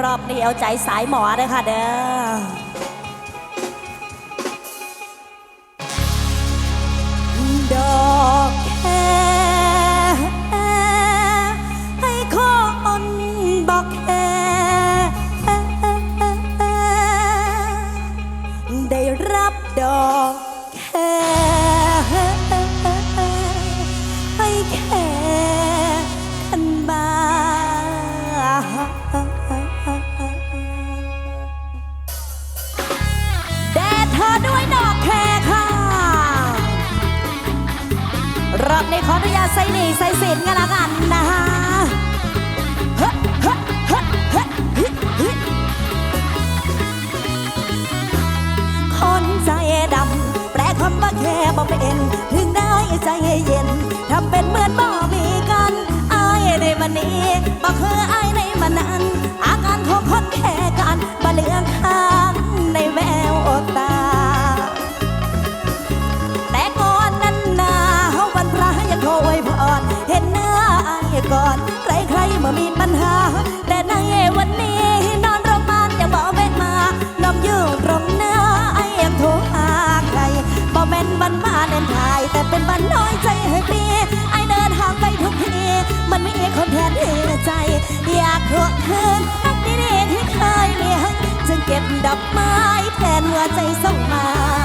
รอบนี้เอาใจสายหมอเลยค่ะเด้อ นี้ขออนุญาตใส่หนีใส่สินกันละกันนะฮะคนใจดำแปลคำว่าแค่บ่เป็นถึง ก่อน ใครๆเมื่อมีปัญหา แต่ในวันนี้ นอนโรงพยาบาลยังบอกแม่มานอมอยู่ตรงหน้าไอ้ยังโทรหาใครบอกแม่นวันมาเน้นทาย แต่เป็นวันน้อยใจให้ปีไอ้เดินทางไปทุกที มันไม่มีคนแทนที่ใจ อยากทวงคืนรักดีๆที่เคยมีให้จึงเก็บดอกไม้แทนหัวใจส่งมา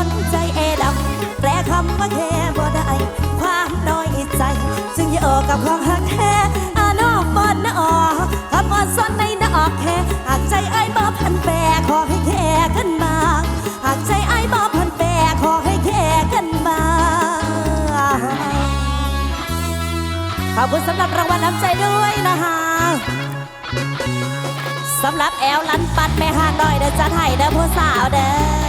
คนใจเอดำแปลคำว่าแค่บ่ได้ ความน้อยใจ จึงอยู่กับความหักแค่อานอกบอนนออกคำอ่อนซ้อนในนอกแค่หากใจไอ้บ่พันแปรขอให้แค่กันมาหากใจไอ้บ่พันแปรขอให้แค่กันมาขอบคุณสำหรับรางวัลน้ำใจด้วยนะคะสำหรับแอลลันปัดแม่หานอยเด้อจัดให้เด้อผู้สาวเด้อ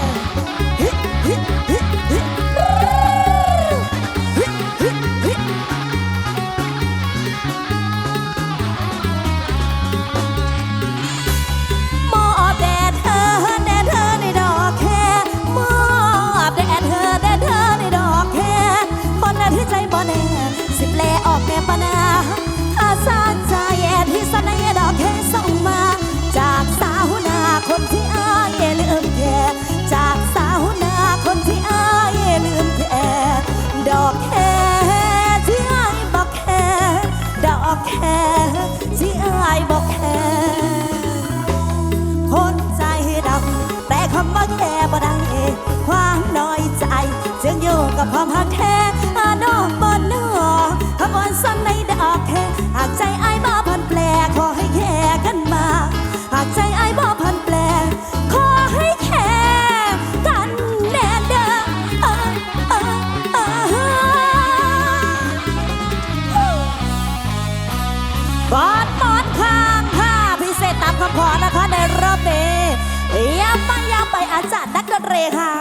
จารย์นักดนตรีค่ะ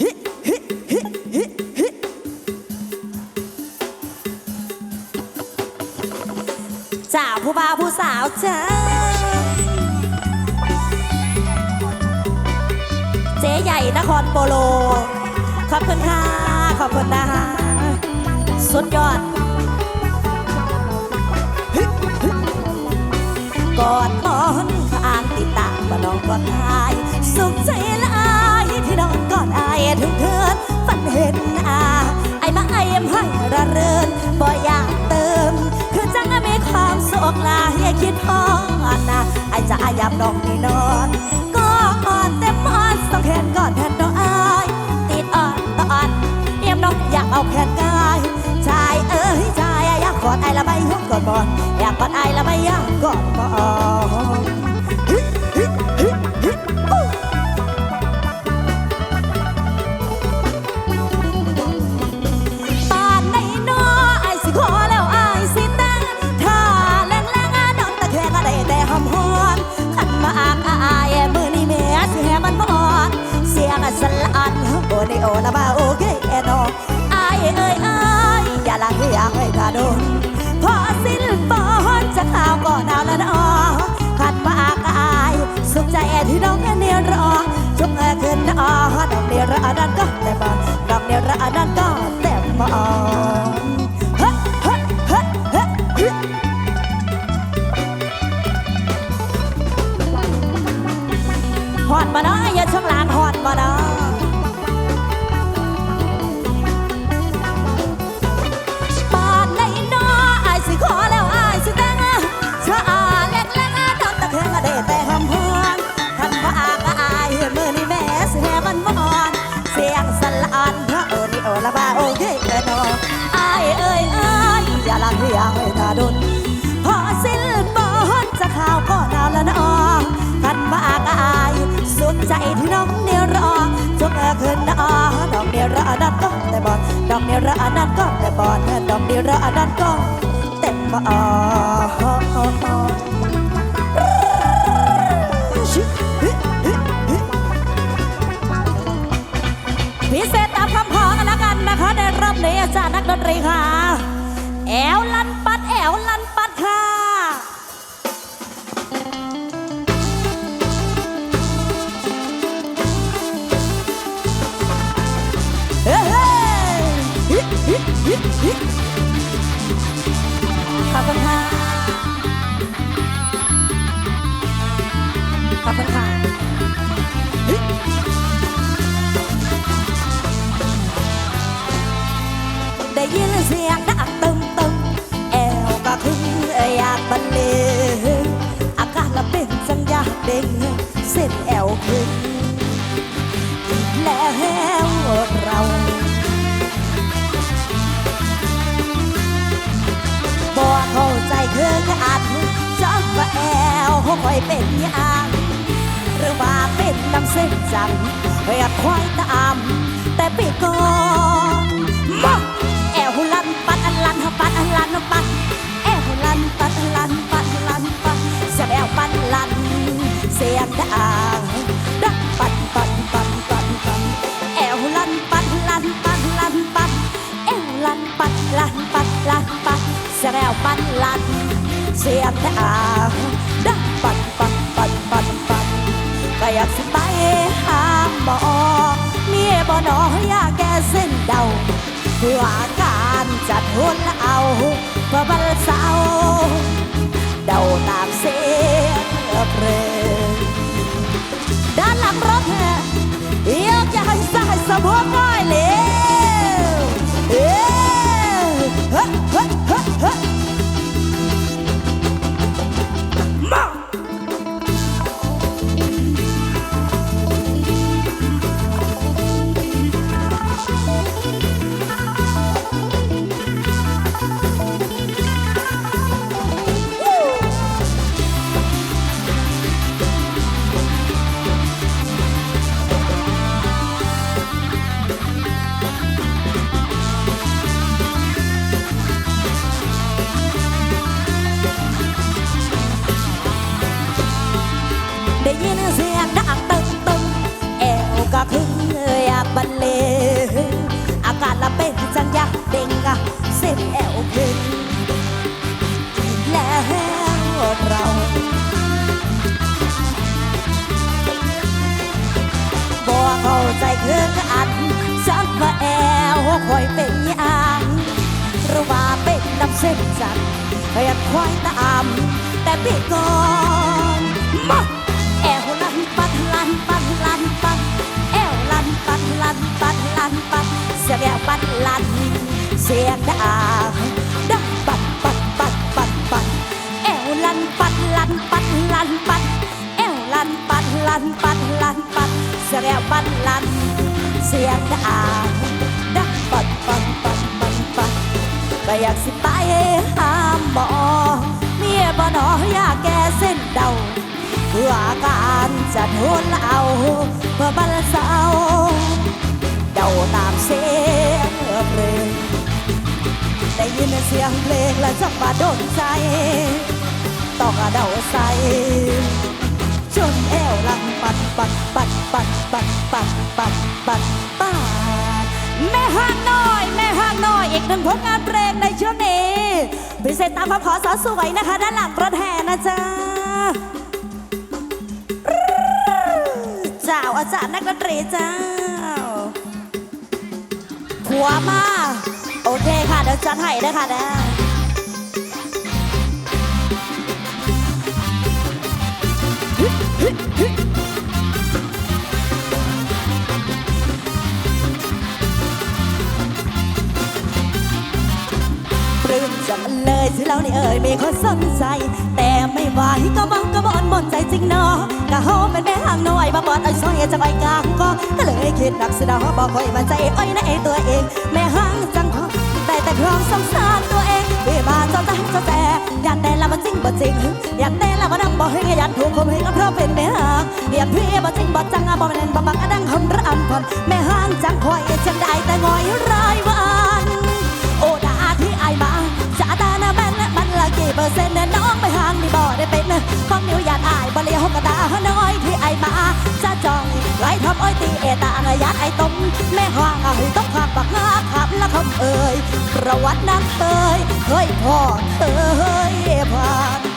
ฮิฮิฮิฮิฮิจ้าผู้บ่าวผู้สาวจ้าเจ๊ใหญ่นครโปโล ขอบคุณค่ะ ขอบคุณนะคะสุดยอดกอดหมอนข้างติดตา มาน้องกอดอาย สุขใจลายที่น้องกอดอายถึงเกินฝันเห็นอาไอมาไอ้ยมให้ระเรินบ่อยากเติม คือจังมีความสุขลายอย่าคิดพอนะไอจะอายับน้องนี่นอนก็อ่อนเต็มมอนสองแขนกอดแทนน้องอายติดอ่อนต่ออ่อนเอี่ยมน้องอยากเอาแขนกายชายเอ้ยชายอยากกอดไอละไม่ยกกอดบอนอยากกอดไอละไม่อยากกอดบอน นโอนาบาโอเกเอโนออายเอ้ยอายอย่าละอยากให้ขาดนพอสิ้นปอนจะข่าวก่อนเอาละนอขัดปากอายสุขใจแอที่น้องเนียรอจุกเอขึ้นอดอกเนียรอนั้นก็แต่บอนดอกเนียรอนั้นก็แต่บอนานพระโอนี่โอละบาโอเคเอนออายเอ้ยอยอย่าลังอย่าให้ตาดุนพอสิ้นปอนจะข่าวก็นานละนอคันพระอากอายสุดใจที่น้องเนี่ยรอจงเออคืนนอดอกเดียระนัดก็แต่บอลดอกเดียระนัดก็แต่บอลดอกเดียระนัดก็เต็มบอ อาจารย์นักดนตรีค่ะ แอวลันปัด แอวลันปัดค่ะเฮ้ยฮิฮิฮิฮิขอบคุณค่ะขอบคุณค่ะ ยินเสียงดังตึมตึมแอวก็คืออยากบรรเลงอาการละเป็นจังอยากเด้งเส้นแอวขึ้นแล้วเราบอกเข้าใจคือขาดจักว่าแอวคอยเป็นอย่างหรือว่าเป็นน้ำเส้นจังเรียกควายตามแต่ปีก่อน แอวปัดลัน เสียงดังดังปัดปัดปัดปัดปัดแอวลันปัดลันปัดลันปัดแอวลันปัดลันปัดลันปัดเสียงแอวปัดลัน เสียงดังดังปัดปัดปัดปัดปัดก็อยากสิไปหาหมอเมียบ่หนออยากแก้เส้นเดาเพื่ออาการจัดหุ่นเอาเพื่อ acabou! ยินเสียงดังตึงตึงแอวก็คืออยากบรรเลงอาการละเป็นจังอยาเด้งอะเส้นแอวขึ้นแล้วเราบ่เข้าใจคืออันจักว่าแอวคอยเป็นอย่างหรือว่าเป็นน้ำเส้นจันพยากควายตามแต่ปีก่อนมา สียงแอวปัดลัน เสียงดังดังปัดปัดปัดปัดปัดแอวลันปัดลันปัดลันปัดแอวลันปัดลันปัดลันปัดเสียงแอวปัดลัน เสียงดังดังปัดปัดปัดปัดปัดก็อยากสิไปหาหมอเมียบ่หนออยากแก้เส้นเดาเพื่อการจะทนเอาเพื่อบรรเทา เดาตามเสียงเพลงได้ยินเสียงเพลงและจังบาดโดนใจต้องเดาใส่จนแอวลังปัดปัดปัดปัดปัดปัดปัดปัดปัดแม่ห้างน้อย แม่ห้างน้อย อีกหนึ่งผลงานเพลงในช่วงนี้พิเศษตามคำขอสาวสวยนะคะ ด้านหลังรถแห่นะจ๊ะเจ้าอาจารย์นักดนตรีจ้า ขัวมา โอเคค่ะ เดี๋ยวจัดให้นะคะนะ จังเลยที่เรานี่เอ่ยมีคนสนใจ แต่ไม่ไหวก็บังก็บอนหมดใจจริงเนาะกะเฮาเป็นแม่ห่างน้อยมาบอดไอ้ซอยจะไปกลางก็ก็เลยคิดหนักสิดาบอกคอยมาใจอ้อยในตัวเอง แม่ห่างจังขอแต่แต่พร้อมสงสารตัวเองเบีมาเจ้าตาเจ้าแต่ยันแต่ละมันจริงบ่จริงยันแต่ละมันดังบ่ให้ยันถูกคมให้ก็เพราะเป็นแม่ห่างยันพี่บ่จริงบ่จังบ่แม่นบ่บักอะดังคำรำพันแม่ห่างจังคอยจังได้แต่งอยรายวัน กี่เปอร์เซ็นต์เนี่ยน้องไม่ห่างนี่บ่ได้เป็นของนิ้วยันอายบ่เลี้ยวกระตาน้อยที่ไอมาจะจองไว้ทำอ้อยตีเอตาระยัดไอต้มแม่ห่างไอต้องขับบักงาขับละคำเอ่ยประวัตินั้นเคยเคยพ่อเคยผ่าน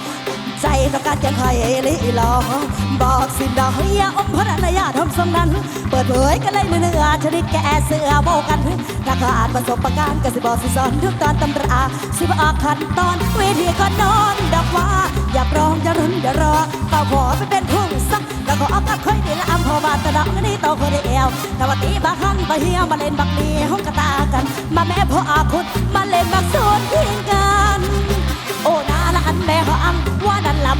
ใจต้องการจะให้ลีลอบอกสิดอกอย่าอมพระนายาทำสำนั้น เปิดเผยกันเลยเนื้อชนิดแกเสือโบกันถ้าขาดประสบการณ์ก็สิบอกสิสอนทุกตอนตำราสิบออกขั้นตอนวิธีก่อนอนดอกว่า อย่าปรองจะรุนอย่ารอก็ขอไปเป็นผู้สักก็ขอเอากับค่อยดีละอำพอบาตะดอกนี่โตคนเดียวถ้าวันนี้บาหันบาเฮียมาเล่นบักดีห้องกระตากัน มาแม่พ่ออาคุณมาเล่นบักโซนทิ้งกัน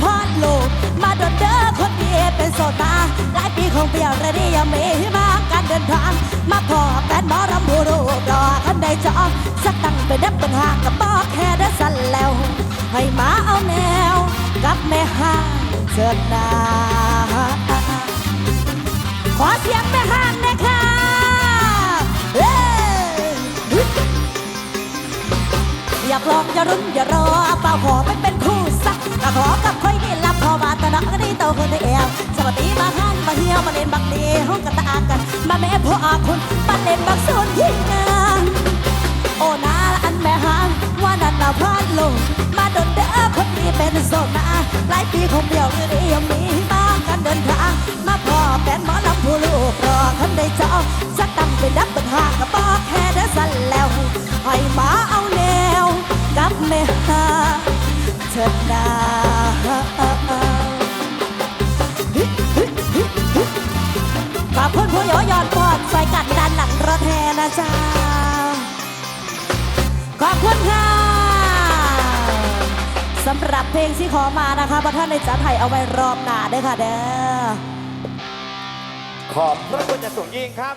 พอดลูกมาโดนเด้อคนดีเป็นโซตา หลายปีคงเปียนระดียังมีมาการเดินทาง มาพอแฟนหมอรำบูรูรอคันใดจองสตังไปเด็บป็นหางกับบอกแค่ได้สั่นแล้ว ให้มาเอาแนว กับแม่ห้างเชิญนาขอเสียงแม่ห้างนะคะเอ้ยอยากลองอย่ารุนอย่ารอเปล่าขอไม่เป็นคู่ ก็ขอกับค่อยนี่รับพอมาตะนักนี่โตคนเดียวสวัสดีมาหันมาเฮียวมาเล่นบักดีห้องกระตากัน มาแม่พ่ออาคุณมาเล่นบักโซนที่งานโอ้นาอันแม่หางว่านั่นเราพลาดลง มาโดนเด้อคนนี้เป็นโซนาหลายปีคงเดียวนี่ยังมีมากันเดินทางมาพ่อแฟนหมอลำผู้ลูกรอคันได้จองสักตั้งเป็นดับเป็นหางกับบอกแค่ได้สั่นแล้วให้มาเอาแนวกับแม่หาเถิ ซอยกัดดันหลังรถแทนะจ๊ะขอบคุณค่ะสำหรับเพลงที่ขอมานะคะพระท่านในจ๋าไทยเอาไว้รอบหน้าด้วยค่ะเด้อขอบพระคุณอย่างสูงยิ่งครับ